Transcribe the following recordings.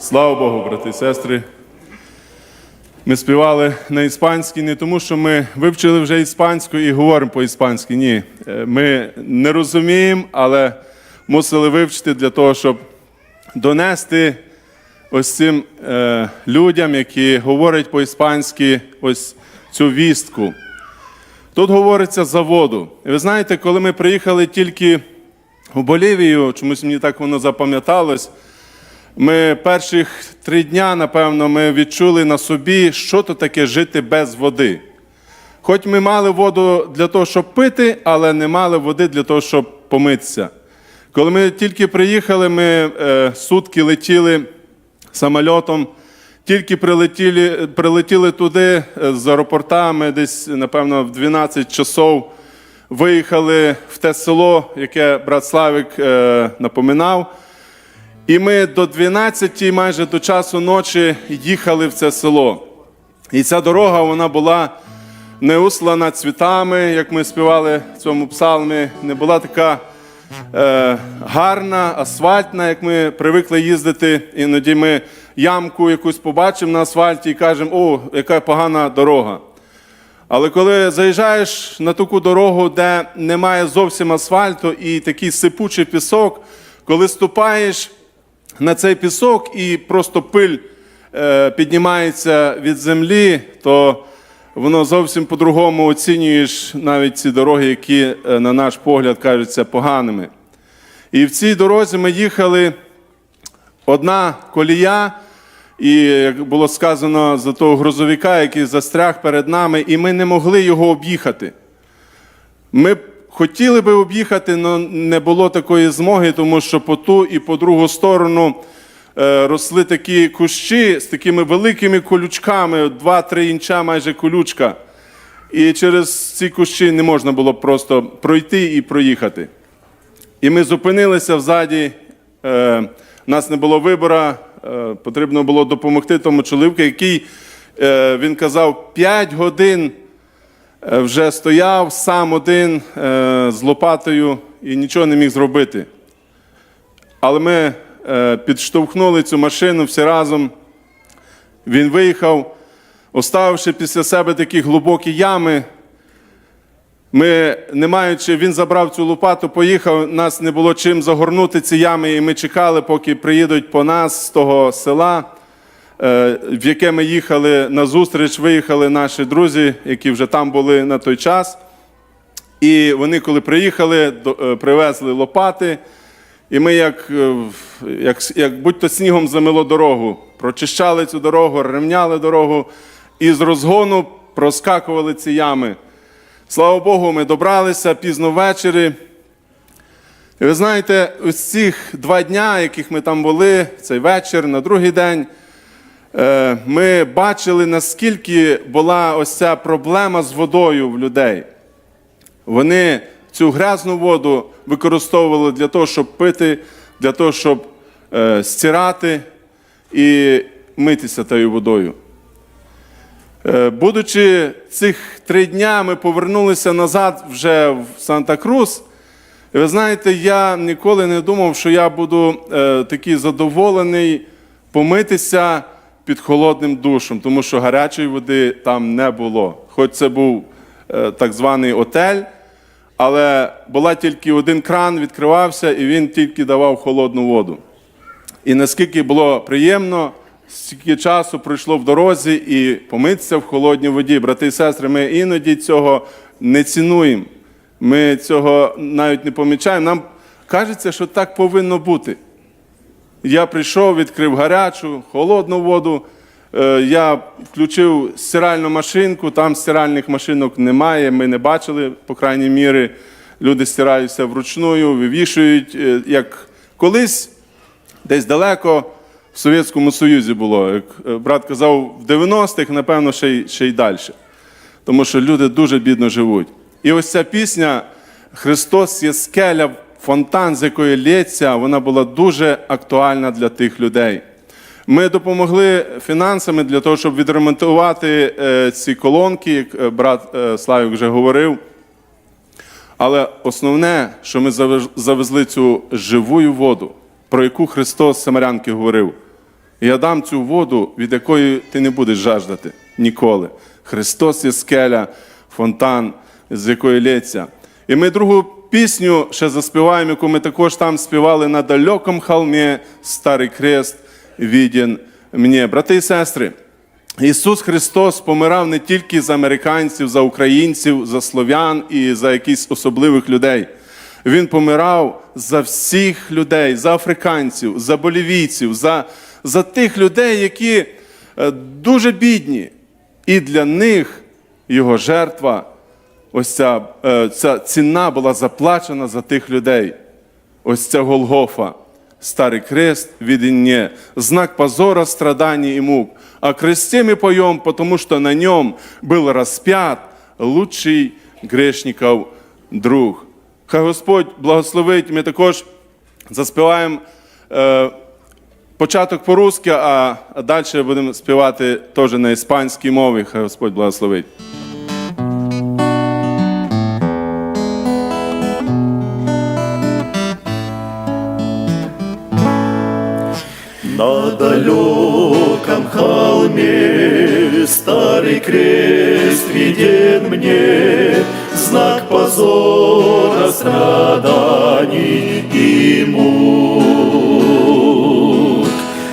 Слава Богу, брати і сестри. Ми співали на іспанській не тому, що ми вивчили вже іспанську і говоримо по-іспанськи. Ні. Е, Ми не розуміємо, але мусили вивчити для того, щоб донести ось цим е, людям, які говорять по-іспанськи, ось цю вістку. Тут говориться за воду. І ви знаєте, коли ми приїхали тільки в Болівію, чомусь мені так воно запам'яталось. Ми перших три дня, напевно, ми відчули на собі, що то таке жити без води. Хоч ми мали воду для того, щоб пити, але не мали води для того, щоб помитися. Коли ми тільки приїхали, ми е, сутки летіли самольотом, тільки прилетіли, прилетіли туди е, з аеропорта, ми десь, напевно, в 12 часов виїхали в те село, яке брат Славик е, напоминав. І ми до 12, майже до часу ночі, їхали в це село. І ця дорога вона була не услана цвітами, як ми співали в цьому псалмі, не була така е, гарна, асфальтна, як ми привикли їздити. Іноді ми ямку якусь побачимо на асфальті і кажемо, о, яка погана дорога. Але коли заїжджаєш на таку дорогу, де немає зовсім асфальту і такий сипучий пісок, коли ступаєш на цей пісок і просто пиль е, піднімається від землі, то воно зовсім по-другому оцінюєш навіть ці дороги, які, е, на наш погляд, кажуться поганими. І в цій дорозі ми їхали одна колія, і як було сказано за того грузовика, який застряг перед нами, і ми не могли його об'їхати. Ми хотіли би об'їхати, але не було такої змоги, тому що по ту і по другу сторону е, росли такі кущі з такими великими колючками, 2-3 інча майже колючка. І через ці кущі не можна було просто пройти і проїхати. І ми зупинилися взаді, е, нас не було вибору, е, потрібно було допомогти тому чоловіку, який, він казав, 5 годин вже стояв сам один е, з лопатою і нічого не міг зробити. Але ми е, підштовхнули цю машину всі разом. Він виїхав, оставивши після себе такі глибокі ями. Ми, не маючи, він забрав цю лопату, поїхав, нас не було чим загорнути ці ями, і ми чекали, поки приїдуть по нас з того села, е, в яке ми їхали на зустріч, виїхали наші друзі, які вже там були на той час. І вони, коли приїхали, е, привезли лопати, і ми, як, е, як, як будь-то снігом замило дорогу, прочищали цю дорогу, рівняли дорогу і з розгону проскакували ці ями. Слава Богу, ми добралися пізно ввечері. І ви знаєте, ось цих два дня, яких ми там були, цей вечір, на другий день, е, ми бачили, наскільки була ось ця проблема з водою в людей. Вони цю грязну воду використовували для того, щоб пити, для того, щоб е, стирати і митися тою водою. Е, Будучи цих три дня, ми повернулися назад вже в Санта-Крус. Ви знаєте, я ніколи не думав, що я буду е, такий задоволений помитися під холодним душем, тому що гарячої води там не було. Хоч це був е, так званий отель, але була тільки один кран, відкривався, і він тільки давав холодну воду. І наскільки було приємно, стільки часу пройшло в дорозі і помитися в холодній воді. Брати і сестри, ми іноді цього не цінуємо. Ми цього навіть не помічаємо. Нам кажеться, що так повинно бути. Я прийшов, відкрив гарячу, холодну воду. Е, Я включив стиральну машинку, там стиральних машинок немає, ми не бачили, по крайній мірі. Люди стираються вручную, вивішують. Е, Як колись десь далеко в Совєтському Союзі було. Як е, брат казав, в 90-х, напевно, ще й, ще й далі. Тому що люди дуже бідно живуть. І ось ця пісня Христос є скеля, фонтан, з якої лється, вона була дуже актуальна для тих людей. Ми допомогли фінансами для того, щоб відремонтувати е, ці колонки, як е, брат е, Славік вже говорив. Але основне, що ми завезли цю живую воду, про яку Христос Самарянки говорив. Я дам цю воду, від якої ти не будеш жаждати ніколи. Христос є скеля, фонтан, з якої лється. І ми другу пісню ще заспіваємо, яку ми також там співали на далекому холмі Старий Крест віден мені. Брати і сестри, Ісус Христос помирав не тільки за американців, за українців, за слов'ян і за якісь особливих людей. Він помирав за всіх людей, за африканців, за болівійців, за, за тих людей, які е, дуже бідні. І для них його жертва, ось ця, е, ця ціна була заплачена за тих людей. Ось ця Голгофа, старый крест виденье, знак позора, страданий и мук. О кресте мы поем, потому что на нем был распят лучший грешников друг. Хай Господь благословить, ми також заспіваємо е, початок по-русски, а, а далі будемо співати теж на іспанській мові. Хай Господь благословить. На далеком холме старый крест виден мне, Знак позора, страданий и мук.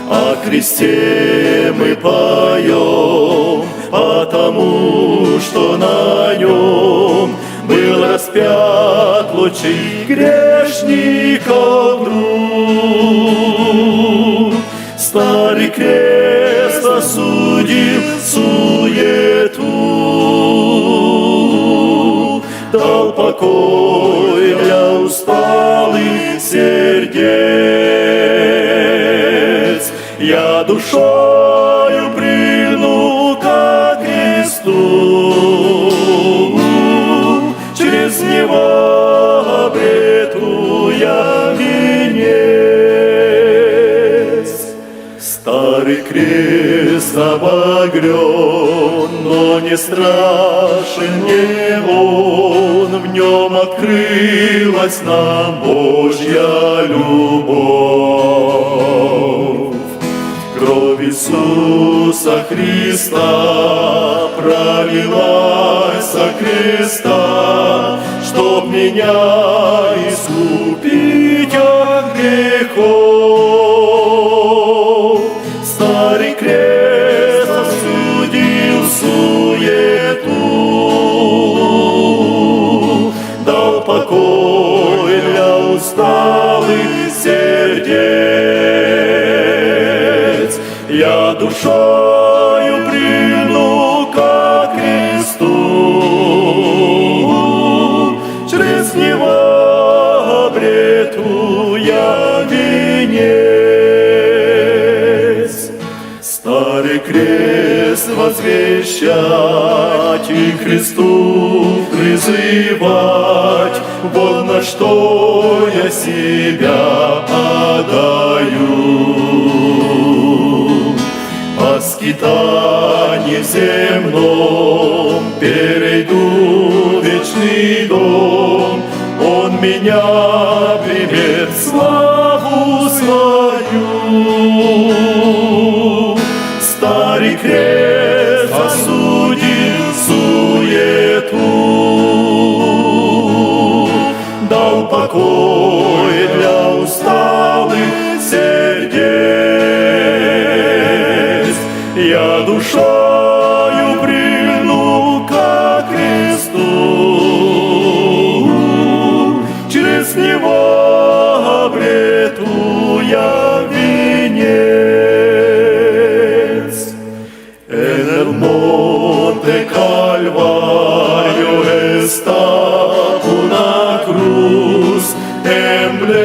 О кресте мы поем, потому что на нем был распят лучший грешников друг. Старый судів суєту, дал покой Старый крест обогрен, но не страшен мне он, В нем открылась нам Божья любовь. Кровь Иисуса Христа пролилась со креста, Чтоб меня искупить крест возвещать и кресту призывать, Вот на что я себя отдаю. По скитании земном Старый крест осудил суету,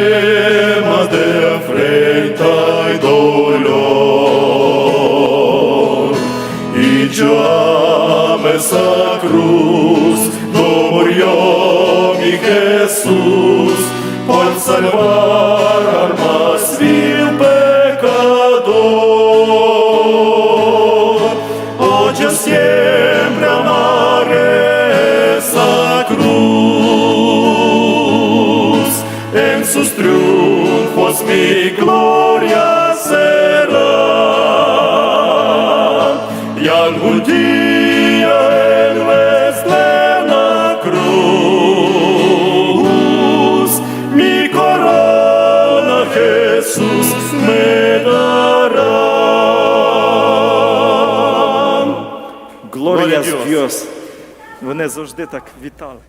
Amen. Вони завжди так вітали.